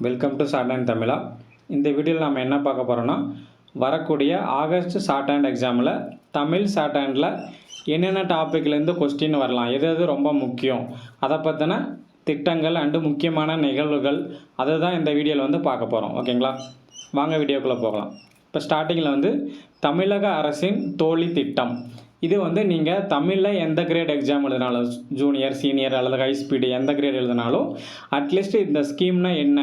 Welcome to short and தமிழா இந்த வீடியோவில் நம்ம என்ன பார்க்க போகிறோன்னா வரக்கூடிய ஆகஸ்ட் ஷார்ட் ஹேண்ட் எக்ஸாமில் தமிழ் ஷார்ட் ஹேண்டில் என்னென்ன டாப்பிக்லேருந்து கொஸ்டின் வரலாம் எது எது ரொம்ப முக்கியம் அதை பற்றின திட்டங்கள் அண்டு முக்கியமான நிகழ்வுகள் அதை தான் இந்த வீடியோவில் வந்து பார்க்க போகிறோம் ஓகேங்களா வாங்க வீடியோக்குள்ளே போகலாம். இப்போ ஸ்டார்டிங்கில் வந்து தமிழக அரசின் தோழி திட்டம். இது வந்து நீங்கள் தமிழில் எந்த கிரேட் எக்ஸாம் எழுதினாலும் ஜூனியர் சீனியர் அல்லது ஹை ஸ்பீடு எந்த கிரேட் எழுதினாலும் அட்லீஸ்ட் இந்த ஸ்கீம்னா என்ன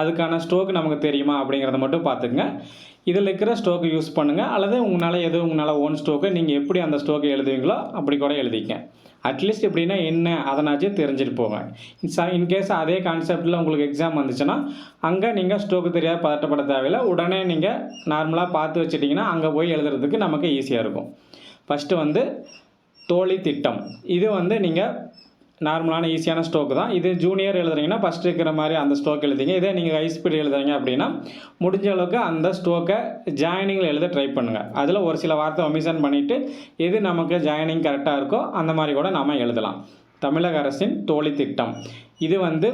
அதுக்கான ஸ்ட்ரோக் நமக்கு தெரியுமா அப்படிங்கிறத மட்டும் பார்த்துக்குங்க. இதில் இருக்கிற ஸ்ட்ரோக்கு யூஸ் பண்ணுங்கள் அல்லது உங்களால் எது உங்களால் ஓன் ஸ்ட்ரோக்கு நீங்கள் எப்படி அந்த ஸ்ட்ரோக்கை எழுதுவீங்களோ அப்படி கூட எழுதிக்க. அட்லீஸ்ட் எப்படின்னா என்ன அதனாச்சும் தெரிஞ்சுட்டு போங்க. இன்கேஸ் அதே கான்செப்டில் உங்களுக்கு எக்ஸாம் வந்துச்சுன்னா அங்கே நீங்கள் ஸ்ட்ரோக்கு தெரியாத பதட்டப்பட தேவையில்லை. உடனே நீங்கள் நார்மலாக பார்த்து வச்சிட்டிங்கன்னா அங்கே போய் எழுதுறதுக்கு நமக்கு ஈஸியாக இருக்கும். ஃபஸ்ட்டு வந்து தோழி திட்டம் இது வந்து நீங்கள் நார்மலான ஈஸியான ஸ்ட்ரோக் தான். இது ஜூனியர் எழுதுறீங்கன்னா ஃபஸ்ட் இருக்கிற மாதிரி அந்த ஸ்ட்ரோக் எழுதிங்க. இதே நீங்கள் ஹை ஸ்பீட் எழுதுறீங்க அப்படின்னா முடிஞ்ச அளவுக்கு அந்த ஸ்ட்ரோக்கை ஜாயினிங்கில் எழுத ட்ரை பண்ணுங்கள் அதில் ஒரு சில வார்த்தை ஒமிஷன் பண்ணிவிட்டு எது நமக்கு ஜாயினிங் கரெக்டாக இருக்கோ அந்த மாதிரி கூட நம்ம எழுதலாம். தமிழக அரசின் தோழி திட்டம். இது வந்து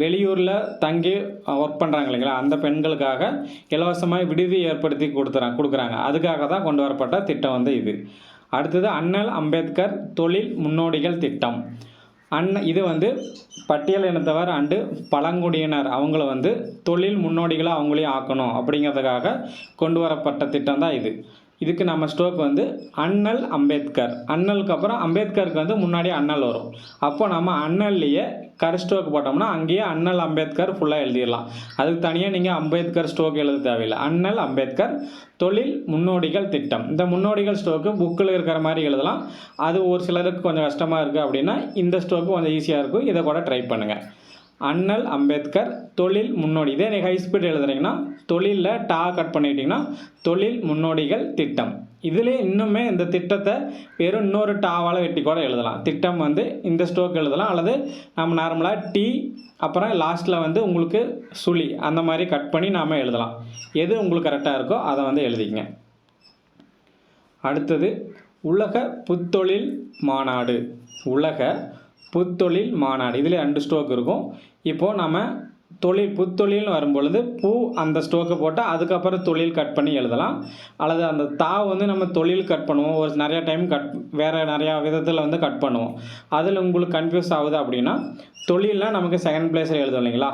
வெளியூரில் தங்கி ஒர்க் பண்ணுறாங்க இல்லைங்களா? அந்த பெண்களுக்காக இலவசமாக விடுதி ஏற்படுத்தி கொடுத்துறாங்க கொடுக்குறாங்க. அதுக்காக தான் கொண்டு வரப்பட்ட திட்டம் வந்து இது. அடுத்தது அண்ணல் அம்பேத்கர் தொழில் முன்னோடிகள் திட்டம். அண்ண இது வந்து பட்டியல் இனத்தவர் அண்டு பழங்குடியினர் அவங்கள வந்து தொழில் முன்னோடிகளாக அவங்களையும் ஆக்கணும் அப்படிங்கிறதுக்காக கொண்டு வரப்பட்ட திட்டம் தான் இது. இதுக்கு நம்ம ஸ்ட்ரோக் வந்து அண்ணல் அம்பேத்கர். அண்ணலுக்கு அப்புறம் அம்பேத்கருக்கு வந்து முன்னாடி அண்ணல் வரும். அப்போ நம்ம அண்ணல்லையே கர் ஸ்ட்ரோக் போட்டோம்னா அங்கேயே அண்ணல் அம்பேத்கர் ஃபுல்லாக எழுதிடலாம். அதுக்கு தனியாக நீங்கள் அம்பேத்கர் ஸ்ட்ரோக் எழுத தேவையில்லை. அண்ணல் அம்பேத்கர் தொழில் முன்னோடிகள் திட்டம். இந்த முன்னோடிகள் ஸ்ட்ரோக்கு புக்கில் இருக்கிற மாதிரி எழுதலாம். அது ஒரு சிலருக்கு கொஞ்சம் கஷ்டமாக இருக்குது அப்படின்னா இந்த ஸ்ட்ரோக்கு கொஞ்சம் ஈஸியாக இருக்கும். இதை கூட ட்ரை பண்ணுங்கள் அண்ணல் அம்பேத்கர் தொழில் முன்னோடி. இதே நீங்கள் ஹை ஸ்பீட் எழுதுறீங்கன்னா தொழிலில் டா கட் பண்ணிட்டீங்கன்னா தொழில் முன்னோடிகள் திட்டம். இதிலே இன்னுமே இந்த திட்டத்தை வெறும் இன்னொரு டாவால் வெட்டி கூட எழுதலாம். திட்டம் வந்து இந்த ஸ்ட்ரோக் எழுதலாம். அல்லது நம்ம நார்மலாக டி அப்புறம் லாஸ்ட்டில் வந்து உங்களுக்கு சுழி அந்த மாதிரி கட் பண்ணி நாம் எழுதலாம். எது உங்களுக்கு கரெக்டாக இருக்கோ அதை வந்து எழுதிக்கங்க. அடுத்தது உலக புத்தொழில் மாநாடு. உலக புத்தொழில் மாநாடு. இதில் ரெண்டு ஸ்ட்ரோக் இருக்கும். இப்போது நம்ம தொழில் புத்தொழில்னு வரும்பொழுது பூ அந்த ஸ்டோக்கை போட்டால் அதுக்கப்புறம் தொழில் கட் பண்ணி எழுதலாம். அல்லது அந்த தா வந்து நம்ம தொழில் கட் பண்ணுவோம். ஒரு நிறையா டைம் கட் வேறு நிறையா விதத்தில் வந்து கட் பண்ணுவோம். அதில் உங்களுக்கு கன்ஃபியூஸ் ஆகுது அப்படின்னா தொழில்னால் நமக்கு செகண்ட் பிளேஸில் எழுதும் இல்லைங்களா?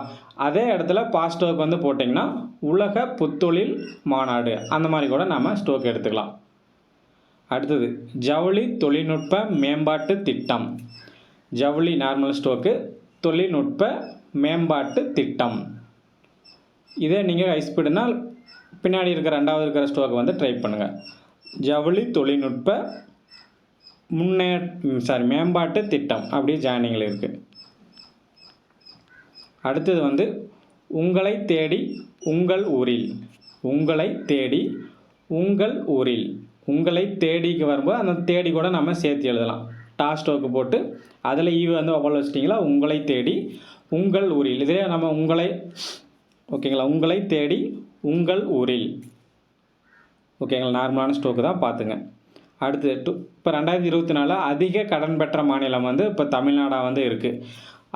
அதே இடத்துல பாஸ்ட் ஸ்டோக் வந்து போட்டிங்கன்னா உலக புத்தொழில் மாநாடு. அந்த மாதிரி கூட நம்ம ஸ்டோக் எடுத்துக்கலாம். அடுத்தது ஜவுளி தொழில்நுட்ப மேம்பாட்டு திட்டம். ஜவுளி நார்மல் ஸ்டோக்கு தொழில்நுட்ப மேம்பாட்டு திட்டம். இதே நீங்கள் ஹை ஸ்பீடுனால் பின்னாடி இருக்கிற ரெண்டாவது இருக்கிற ஸ்டோக்கை வந்து ட்ரை பண்ணுங்கள் ஜவுளி தொழில்நுட்ப முன்னே சாரி மேம்பாட்டு திட்டம் அப்படியே ஜாயினிங்கில் இருக்குது அடுத்தது வந்து உங்களை தேடி உங்கள் ஊரில் உங்களை தேடி உங்கள் ஊரில். உங்களை தேடிக்கு வரும்போது அந்த தேடி கூட நம்ம சேர்த்து எழுதலாம். டாஸ்டோக்கு போட்டு அதில் ஈவ் வந்து அவ்வளோ வச்சிட்டிங்களா? உங்களை தேடி உங்கள் ஊரில். இதே நம்ம உங்களை ஓகேங்களா? உங்களை தேடி உங்கள் ஊரில். ஓகேங்களா? நார்மலான ஸ்டோக்கு தான் பார்த்துங்க. அடுத்து டூ இப்போ ரெண்டாயிரத்தி இருபத்தி நாலு அதிக கடன் பெற்ற மாநிலம் வந்து இப்போ தமிழ்நாடாக வந்து இருக்குது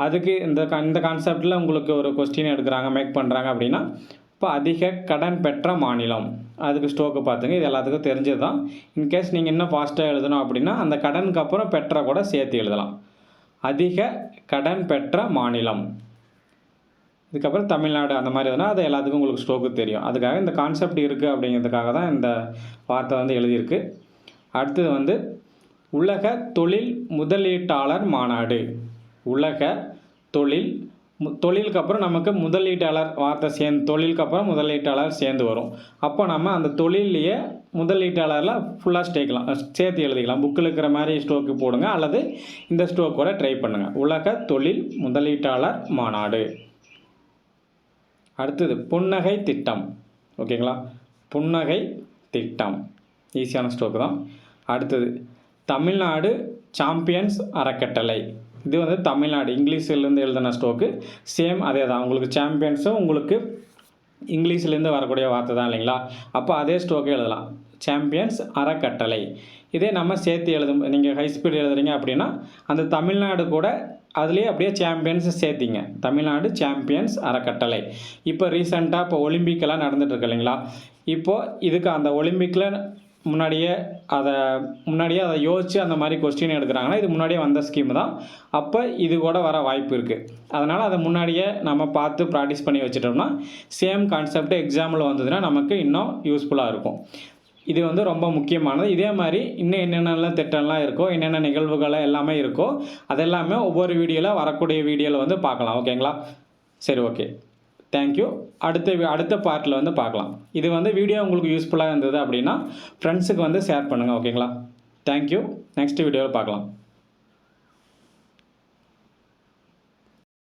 அதுக்கு இந்த இந்த கான்செப்டில் உங்களுக்கு ஒரு கொஸ்டின் எடுக்கிறாங்க மேக் பண்ணுறாங்க அப்படின்னா இப்போ அதிக கடன் பெற்ற மாநிலம். அதுக்கு ஸ்டோக்கு பார்த்துங்க. இது எல்லாத்துக்கும் தெரிஞ்சது தான் இன்கேஸ் நீங்கள் இன்னும் ஃபாஸ்ட்டாக எழுதணும் அப்படின்னா அந்த கடனுக்கு அப்புறம் பெற்ற கூட சேர்த்து எழுதலாம். அதிக கடன் பெற்ற மாநிலம். இதுக்கப்புறம் தமிழ்நாடு அந்த மாதிரி எதுனா அது எல்லாத்துக்கும் உங்களுக்கு ஸ்டோக்கு தெரியும். அதுக்காக இந்த கான்செப்ட் இருக்குது அப்படிங்கிறதுக்காக தான் இந்த வார்த்தை வந்து எழுதியிருக்கு. அடுத்தது வந்து உலக தொழில் முதலீட்டாளர் மாநாடு. உலக தொழில் தொழிலுக்கு அப்புறம் நமக்கு முதலீட்டாளர் வார்த்தை சேர்ந்து தொழிலுக்கு அப்புறம் முதலீட்டாளர் சேர்ந்து வரும். அப்போ நம்ம அந்த தொழிலையே முதலீட்டாளரில் ஃபுல்லாக ஸ்டேக்கலாம் சேர்த்து எழுதிக்கலாம். புக்கில் இருக்கிற மாதிரி ஸ்டோக்கு போடுங்க அல்லது இந்த ஸ்டோக்கோட ட்ரை பண்ணுங்கள் உலக தொழில் முதலீட்டாளர் மாநாடு. அடுத்தது புன்னகை திட்டம். ஓகேங்களா? புன்னகை திட்டம். ஈஸியான ஸ்டோக்கு தான். அடுத்தது தமிழ்நாடு சாம்பியன்ஸ் அறக்கட்டளை. இது வந்து தமிழ்நாடு இங்கிலீஷிலேருந்து எழுதின ஸ்டோக்கு சேம் அதே தான் உங்களுக்கு சாம்பியன்ஸும் உங்களுக்கு இங்கிலீஷ்லேருந்து வரக்கூடிய வார்த்தை தான் இல்லைங்களா? அப்போ அதே ஸ்டோக்கே எழுதலாம். சாம்பியன்ஸ் அறக்கட்டளை. இதே நம்ம சேர்த்து எழுதும் நீங்கள் ஹை ஸ்பீட் எழுதுறீங்க அப்படின்னா அந்த தமிழ்நாடு கூட அதுலேயே அப்படியே சாம்பியன்ஸ் சேர்த்திங்க. தமிழ்நாடு சாம்பியன்ஸ் அறக்கட்டளை. இப்போ ரீசெண்டாக இப்போ ஒலிம்பிக்கெல்லாம் நடந்துகிட்ருக்கு இல்லைங்களா? இப்போது இதுக்கு அந்த ஒலிம்பிக்கில் முன்னாடியே அதை முன்னாடியே அதை யோசித்து அந்த மாதிரி கொஸ்டின் எடுக்கிறாங்கன்னா இது முன்னாடியே வந்த ஸ்கீம் தான். அப்போ இது கூட வர வாய்ப்பு இருக்குது அதனால் அதை முன்னாடியே நம்ம பார்த்து ப்ராக்டிஸ் பண்ணி வச்சுட்டோம்னா சேம் கான்செப்ட் எக்ஸாமில் வந்ததுன்னா நமக்கு இன்னும் யூஸ்ஃபுல்லாக இருக்கும். இது வந்து ரொம்ப முக்கியமானது. இதே மாதிரி இன்னும் என்னென்னலாம் திட்டம்லாம் இருக்கோ என்னென்ன நிகழ்வுகள் எல்லாமே இருக்கோ அதெல்லாமே ஒவ்வொரு வீடியோவில் வரக்கூடிய வீடியோவில் வந்து பார்க்கலாம். ஓகேங்களா சரி ஓகே தேங்க்யூ அடுத்த அடுத்த பார்ட்டில் வந்து பார்க்கலாம். இது வந்து வீடியோ உங்களுக்கு யூஸ்ஃபுல்லாக இருந்தது அப்படின்னா ஃப்ரெண்ட்ஸுக்கு வந்து ஷேர் பண்ணுங்கள் ஓகேங்களா தேங்க்யூ நெக்ஸ்ட் வீடியோவில் பார்க்கலாம்.